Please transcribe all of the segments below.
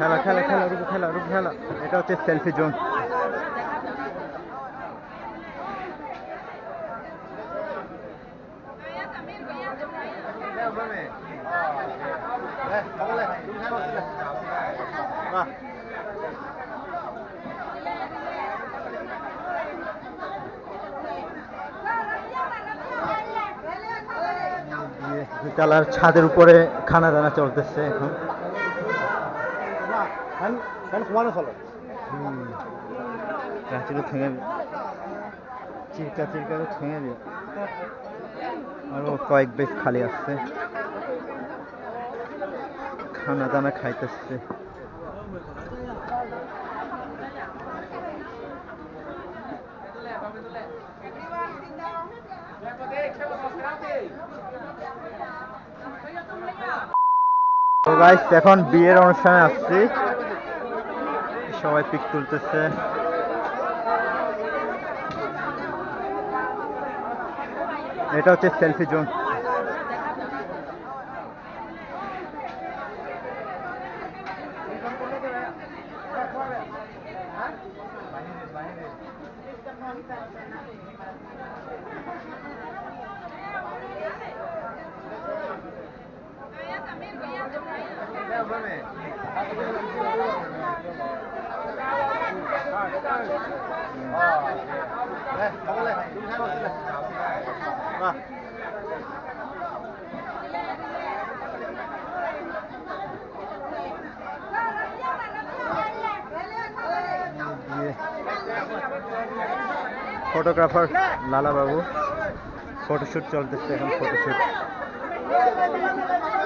খেলা খেলা খেলা রুকু খেলা রুকু খেলা। এটা হচ্ছে সেলফি জোন তালার ছাদের উপরে খানা দানা চলতেছে এখন। চিরকা চিরকা থেঙে দিয়ে আরও কয়েক বেশ খালি আসছে খানা দানা খাইতেছে। এখন বিয়ের অনুষ্ঠানে আসছি। সবাই পিক তুলতেছে। এটা হচ্ছে সেলফি জোন ফটোগ্রাফার লালা বাবু ফটোশুট চলতেছে এখন ফটোশুট।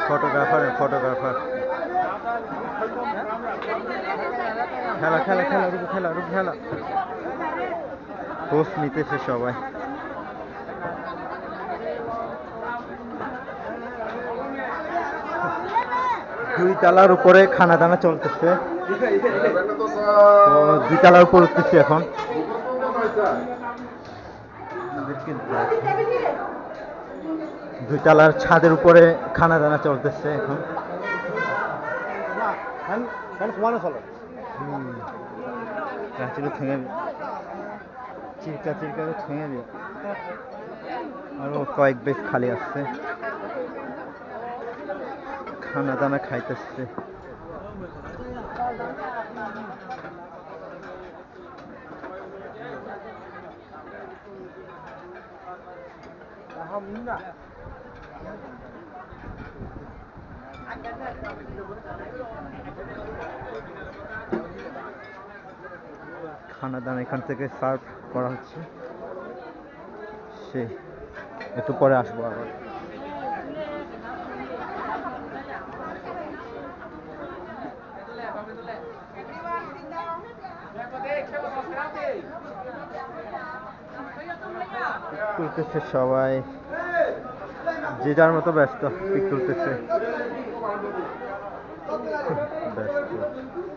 Photographer photographer. খেলা খেলা খেলা, রুকু খেলা রুকু খেলা। পোস্ট নিতেছে সবাই। দুই তালার উপরে খানা দানা চলতেছে দুই তালার উপর উঠতেছি এখন। দুই তালার ছাদের উপরে খানা দানা চলতেছে এখন। প্রাচীরও থেঙে চিরকা চিরকা থেঙে দিয়ে আরও কয়েক বেশ খালি আসছে। খানা দানা খাইতেছে। খানা দানা এখান থেকে সার্ভ করা হচ্ছে। সে, একটু পরে আসব আবার। তুলতেছে সবাই। যে যার মতো ব্যস্ত তুলতেছে। ব্যস্ত